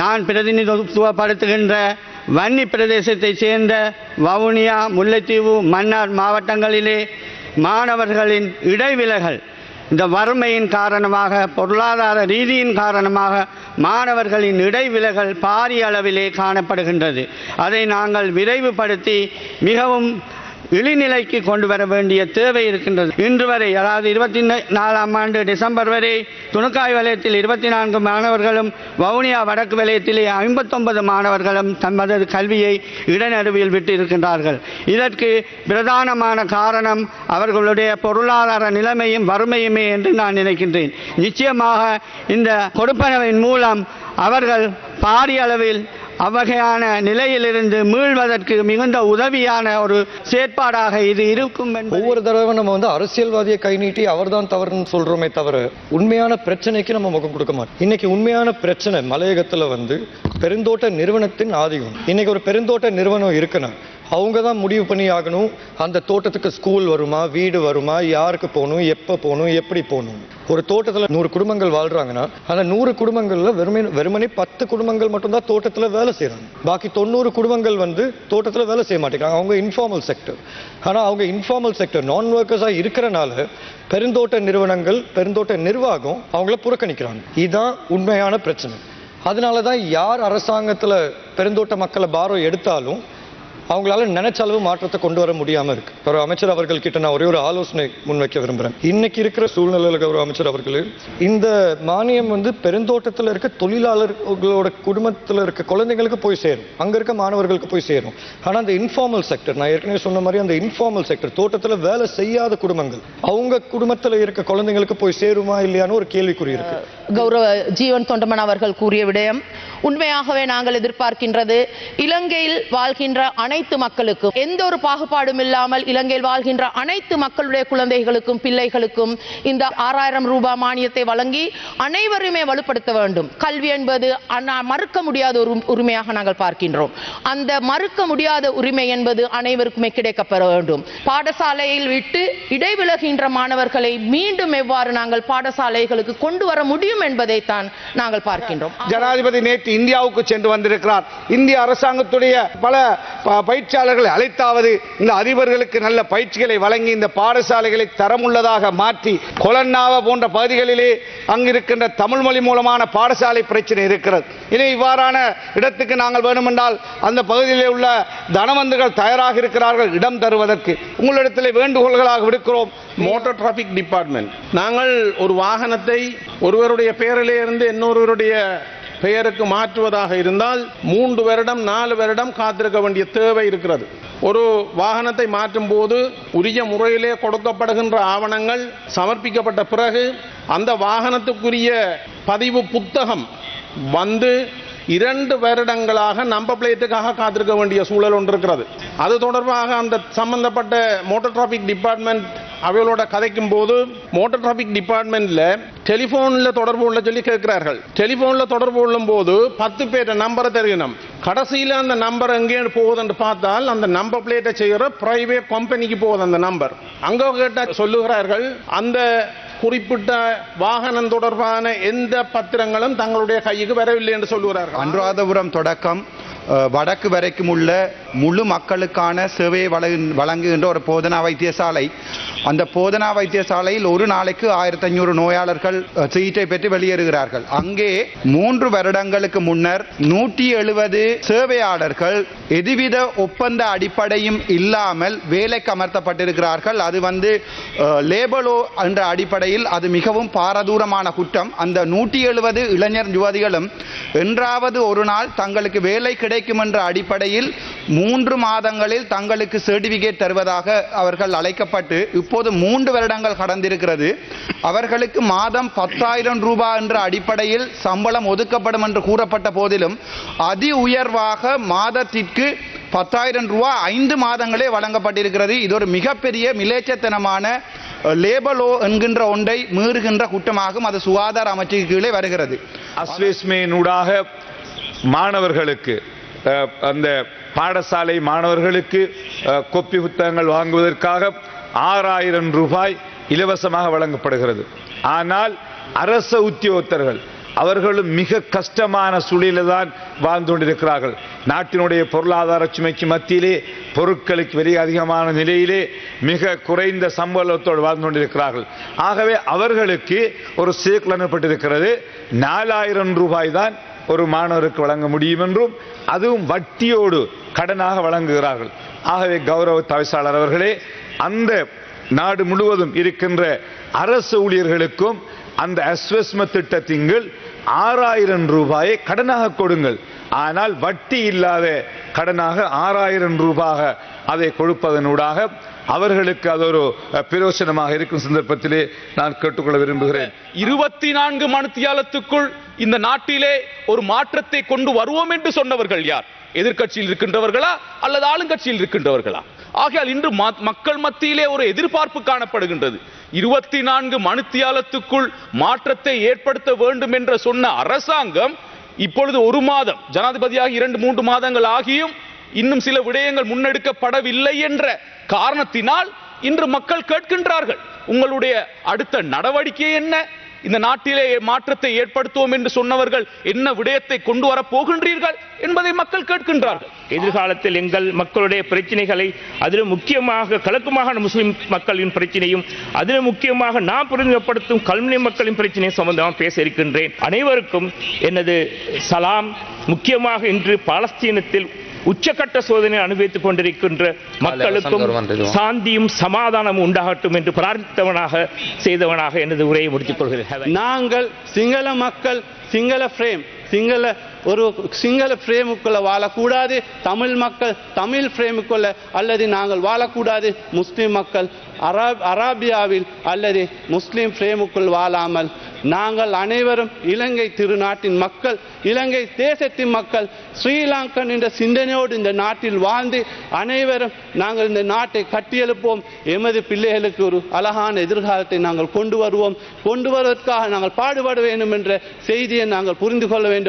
நான் பிரதிநிதித்துவப்படுத்துகின்ற வன்னி பிரதேசத்தைச் சேர்ந்த வவுனியா முல்லைத்தீவு மன்னார் மாவட்டங்களிலே மாணவர்களின் இடைவிலகல் இந்த வறுமையின் காரணமாக பொருளாதார ரீதியின் காரணமாக மாணவர்களின் இடைவிலகல் பாரிய அளவிலே காணப்படுகின்றது. அதை நாங்கள் விரைவுபடுத்தி மிகவும் இழிநிலைக்கு கொண்டு வர வேண்டிய தேவை இருக்கின்றது. இன்று வரை அதாவது இருபத்தி நாலாம் ஆண்டு டிசம்பர் வரை துணுக்காய் வலயத்தில் இருபத்தி நான்கு மாணவர்களும் வவுனியா வடக்கு வலயத்திலே ஐம்பத்தொன்பது மாணவர்களும் தமது கல்வியை இடநடுவில் விட்டு இருக்கின்றார்கள். இதற்கு பிரதானமான காரணம் அவர்களுடைய பொருளாதார நிலைமையும் வறுமையுமே என்று நான் நினைக்கின்றேன். நிச்சயமாக இந்த கொடுப்பனவின் மூலம் அவர்கள் பாரிய அளவில் அவ்வகையான நிலையிலிருந்து மீள்வதற்கு மிகுந்த உதவியான ஒரு செயற்பாடாக இது இருக்கும் ஒவ்வொரு தடவை நம்ம வந்து அரசியல்வாதியை கை நீட்டி அவர்தான் தவறுன்னு சொல்றோமே தவிர உண்மையான பிரச்சனைக்கு நம்ம முகம் கொடுக்க மாட்டோம். இன்னைக்கு உண்மையான பிரச்சனை மலையகத்துல வந்து பெருந்தோட்ட நிறுவனத்தின் ஆதிக்கம். இன்னைக்கு ஒரு பெருந்தோட்ட நிறுவனம் இருக்குன்னா அவங்க தான் முடிவு பண்ணி ஆகணும். அந்த தோட்டத்துக்கு ஸ்கூல் வருமா வீடு வருமா யாருக்கு போகணும் எப்போ போகணும் எப்படி போகணும்? ஒரு தோட்டத்தில் நூறு குடும்பங்கள் வாழ்கிறாங்கன்னா அந்த நூறு குடும்பங்களில் வெறுமை வெறுமனே பத்து குடும்பங்கள் மட்டும்தான் தோட்டத்தில் வேலை செய்கிறாங்க பாக்கி தொண்ணூறு குடும்பங்கள் வந்து தோட்டத்தில் வேலை செய்ய மாட்டேங்கிறாங்க. அவங்க இன்ஃபார்மல் செக்டர் ஆனால் அவங்க இன்ஃபார்மல் செக்டர் நான் ஒர்க்கர்ஸாக இருக்கிறனால பெருந்தோட்ட நிறுவனங்கள் பெருந்தோட்ட நிர்வாகம் அவங்கள புறக்கணிக்கிறாங்க. இதுதான் உண்மையான பிரச்சனை. அதனால தான் யார் அரசாங்கத்தில் பெருந்தோட்ட மக்களை பாரம் எடுத்தாலும் அவங்களால நினைச்ச அளவு மாற்றத்தை கொண்டு வர முடியாம இருக்கு. கௌரவ அமைச்சர் அவர்கள் கிட்ட நான் ஒரே ஒரு ஆலோசனை முன்வைக்க விரும்புறேன். இன்னைக்கு இருக்கிற சூழ்நிலையில் கௌரவ அமைச்சர் அவர்களே இந்த மானியம் வந்து பெருந்தோட்டத்தில் இருக்க தொழிலாளர்களோட குடும்பத்தில் இருக்க குழந்தைங்களுக்கு போய் சேரும். அங்க இருக்க மாணவர்களுக்கு போய் சேரும். ஆனா அந்த இன்ஃபார்மல் செக்டர் நான் ஏற்கனவே சொன்ன மாதிரி அந்த இன்ஃபார்மல் செக்டர் தோட்டத்தில் வேலை செய்யாத குடும்பங்கள் அவங்க குடும்பத்தில் இருக்க குழந்தைங்களுக்கு போய் சேருமா இல்லையான்னு ஒரு கேள்விக்குறி இருக்கு. கௌரவ ஜீவன் தொண்டமன் அவர்கள் கூறிய விடயம் உண்மையாகவே நாங்கள் எதிர்பார்க்கின்றது. இலங்கையில் வாழ்கின்ற அனைத்து மக்களுக்கும் எந்த ஒரு பாகுபாடும் இல்லாமல் இலங்கையில் வாழ்கின்ற அனைத்து மக்களுடைய குழந்தைகளுக்கும் பிள்ளைகளுக்கும் இந்த ஆறாயிரம் ரூபாய் மானியத்தை வழங்கி அனைவருமே வலுப்படுத்த வேண்டும். கல்வி என்பது மறுக்க முடியாத ஒரு உரிமையாக நாங்கள் பார்க்கின்றோம். அந்த மறுக்க முடியாத உரிமை என்பது அனைவருக்குமே கிடைக்கப்பெற வேண்டும். பாடசாலையில் விட்டு இடைவிலகின்ற மாணவர்களை மீண்டும் எவ்வாறு நாங்கள் பாடசாலைகளுக்கு கொண்டு வர முடியும் என்பதைத்தான் நாங்கள் பார்க்கின்றோம். ஜனாதிபதி நேற்று இந்தியாவுக்கு சென்று வந்திருக்கிறார். இந்திய அரசாங்கத்துடைய பல பயிற்சியாளர்களை அழைத்தாவது இந்த அதிபர்களுக்கு நல்ல பயிற்சிகளை வழங்கி இந்த பாடசாலைகளை தரமுள்ளதாக மாற்றி கொலன்னாவ போன்ற பகுதிகளிலே அங்கிருக்கின்ற தமிழ் மொழி மூலமான பாடசாலை பிரச்சனை இருக்கிறது. இனி இவ்வாறான இடத்துக்கு நாங்கள் வேண்டுமென்றால் அந்த பகுதியிலே உள்ள தனவந்துகள் தயாராக இருக்கிறார்கள் இடம் தருவதற்கு. உங்களிடத்திலே வேண்டுகோள்களாக விடுக்கிறோம். மோட்டார் டிராபிக் டிபார்ட்மெண்ட் நாங்கள் ஒரு வாகனத்தை ஒருவருடைய பெயரிலே இருந்து இன்னொருவருடைய பெயருக்கு மாற்றுவதாக இருந்தால் மூன்று வருடம் நாலு வருடம் காத்திருக்க வேண்டிய தேவை இருக்கிறது. ஒரு வாகனத்தை மாற்றும் போது உரிய முறையிலே கொடுக்கப்படுகின்ற ஆவணங்கள் சமர்ப்பிக்கப்பட்ட பிறகு அந்த வாகனத்துக்குரிய பதிவு புத்தகம் வந்து இரண்டு வருடங்களாக நம்ப பிளேட்டுக்காக காத்திருக்க வேண்டிய சூழல் ஒன்று இருக்கிறது. அது தொடர்பாக அந்த சம்பந்தப்பட்ட மோட்டார் டிராபிக் டிபார்ட்மெண்ட் அவைகளோட கதைக்கும் போது மோட்டார் டிராபிக் டிபார்ட்மெண்ட்ல டெலிபோன்ல தொடர்பு உள்ள சொல்லி கேட்கிறார்கள். டெலிபோன்ல தொடர்பு கொள்ளும் போது பத்து பேர் நம்பரை தெரியணும் கடைசியில் அந்த நம்பர் எங்கே போகுதுன்னு பார்த்தால் அந்த நம்பர் பிளேட்டை செய்கிற பிரைவேட் கம்பெனிக்கு போகுது அந்த நம்பர் அங்க கேட்டால் சொல்லுகிறார்கள் அந்த குறிப்பிட்ட வாகனம் தொடர்பான எந்த பத்திரங்களும் தங்களுடைய கைக்கு வரவில்லை என்று சொல்லுகிறார்கள். அனுராதபுரம் தொடக்கம். வடக்கு வரைக்கும் உள்ள முழு மக்களுக்கான சேவையை வழங்கு- வழங்குகின்ற ஒரு போதனா வைத்தியசாலை. அந்த போதனா வைத்தியசாலையில் ஒரு நாளைக்கு ஆயிரத்தி ஐநூறு நோயாளர்கள் சிகிச்சை பெற்று வெளியேறுகிறார்கள். அங்கே மூன்று வருடங்களுக்கு முன்னர் நூற்றி எழுபது சேவையாளர்கள் எதுவித ஒப்பந்த அடிப்படையும் இல்லாமல் வேலைக்கு அமர்த்தப்பட்டிருக்கிறார்கள். அது வந்து லேபலோ என்ற அடிப்படையில் அது மிகவும் பாரதூரமான குற்றம். அந்த நூற்றி எழுபது இளைஞர் யுவதிகளும் என்றாவது ஒரு நாள் தங்களுக்கு வேலை கிடைக்கும் என்ற அடிப்படையில் மூன்று மாதங்களில் தங்களுக்கு சர்டிபிகேட் தருவதாக அவர்கள் அழைக்கப்பட்டு இப்போது மூன்று வருடங்கள் கடந்திருக்கிறது. அவர்களுக்கு மாதம் பத்தாயிரம் ரூபாய் என்ற அடிப்படையில் சம்பளம் ஒதுக்கப்படும் என்று கூறப்பட்ட போதிலும் அதி உயர்வாக மாதத்திற்கு பத்தாயிரம் ரூபாய் ஐந்து மாதங்களே வழங்கப்பட்டிருக்கிறது. இது ஒரு மிகப்பெரிய மிலேச்சத்தனமான லேபலோ என்கின்ற ஒன்றை மீறுகின்ற குற்றமாகும் அது சுகாதார அமைச்சுக்கு கீழே வருகிறது. அஸ்வேஸ்மேனூடாக மாணவர்களுக்கு அந்த பாடசாலை மாணவர்களுக்கு கொப்பி புத்தகங்கள் வாங்குவதற்காக ஆறாயிரம் ரூபாய் இலவசமாக வழங்கப்படுகிறது. ஆனால் அரச உத்தியோகத்தர்கள் அவர்களும் மிக கஷ்டமான சூழலில் தான் வாழ்ந்து கொண்டிருக்கிறார்கள். நாட்டினுடைய பொருளாதார சுமைக்கு மத்தியிலே பொருட்களுக்கு விலை அதிகமான நிலையிலே மிக குறைந்த சம்பளத்தோடு வாழ்ந்து கொண்டிருக்கிறார்கள். ஆகவே அவர்களுக்கு ஒரு சேக்கல் அனுப்பப்பட்டிருக்கிறது நாலாயிரம் ரூபாய் தான் ஒரு மாணவருக்கு வழங்க முடியும் என்றும் அதுவும் வட்டியோடு கடனாக வழங்குகிறார்கள். ஆகவே கௌரவ தவிசாளர் அவர்களே அந்த நாடு முழுவதும் இருக்கின்ற அரசு ஊழியர்களுக்கும் அந்த அஸ்வஸ்ம திட்டத்தின் ஆறாயிரம் ரூபாயை கடனாக கொடுங்கள். ஆனால் வட்டி இல்லாத கடனாக ஆறாயிரம் ரூபாக அதை கொடுப்பதனூடாக அவர்களுக்கு அது ஒரு பிரயோசனமாக இருக்கும் சந்தர்ப்பத்திலே நான் கேட்டுக்கொள்ள விரும்புகிறேன். இருபத்தி நான்கு மணித்தியாலத்துக்குள் இந்த நாட்டிலே ஒரு மாற்றத்தை கொண்டு வருவோம் என்று சொன்னவர்கள் யார்? எதிர்கட்சியில் இருக்கின்றவர்களா? அல்லது ஆளுங்கட்சியில் இருக்கின்றவர்களா? ஆகையால் இன்று மக்கள் மத்தியிலே ஒரு எதிர்பார்ப்பு காணப்படுகின்றது. இருபத்தி நான்கு மணித்தியாலத்துக்குள் மாற்றத்தை ஏற்படுத்த வேண்டும் என்று சொன்ன அரசாங்கம் இப்பொழுது ஒரு மாதம் ஜனாதிபதியாக இரண்டு மூன்று மாதங்கள் ஆகியும் இன்னும் சில விடயங்கள் முன்னெடுக்கப்படவில்லை என்ற காரணத்தினால் இன்று மக்கள் கேட்கின்றார்கள் உங்களுடைய அடுத்த நடவடிக்கை என்ன? இந்த நாட்டிலே மாற்றத்தை ஏற்படுத்துவோம் என்று சொன்னவர்கள் என்ன விடயத்தை கொண்டு வர போகின்றீர்கள்? என்பதை மக்கள் கேட்கின்றார்கள். எதிர்காலத்தில் எங்கள் மக்களுடைய பிரச்சனைகளை அதிலும் முக்கியமாக கலக்குமாக முஸ்லிம் மக்களின் பிரச்சனையும் அதிலும் முக்கியமாக நான் புரிந்துப்படுத்தும் கல்முனை மக்களின் பிரச்சனையும் சம்பந்தமாக பேச இருக்கின்றேன். அனைவருக்கும் எனது சலாம். முக்கியமாக இன்று பாலஸ்தீனத்தில் உச்சக்கட்ட சோதனை அனுபவித்துக் கொண்டிருக்கின்ற மக்களுக்கும் சாந்தியும் சமாதானமும் உண்டாகட்டும் என்று பிரார்த்தித்தவனாக செய்தவனாக எனது உரையை முடித்துக் கொள்கிறேன். நாங்கள் சிங்கள மக்கள் சிங்கள ஃப்ரேம் சிங்கள ஒரு சிங்கள ஃப்ரேமுக்குள்ள வாழக்கூடாது. தமிழ் மக்கள் தமிழ் ஃப்ரேமுக்குள்ள அல்லது நாங்கள் வாழக்கூடாது. முஸ்லிம் மக்கள் அரா அராபியாவில் அல்லது முஸ்லிம் ஃப்ரேமுக்குள் வாழாமல் நாங்கள் அனைவரும் இலங்கை திருநாட்டின் மக்கள் இலங்கை தேசத்தின் மக்கள் ஸ்ரீலங்கன் என்ற சிந்தனையோடு இந்த நாட்டில் வாழ்ந்து அனைவரும் நாங்கள் இந்த நாட்டை கட்டியெழுப்போம். எமது பிள்ளைகளுக்கு ஒரு அழகான எதிர்காலத்தை நாங்கள் கொண்டு வருவோம். கொண்டு வருவதற்காக நாங்கள் பாடுபட வேண்டும் என்ற செய்தியை நாங்கள் புரிந்து கொள்ள வேண்டும்.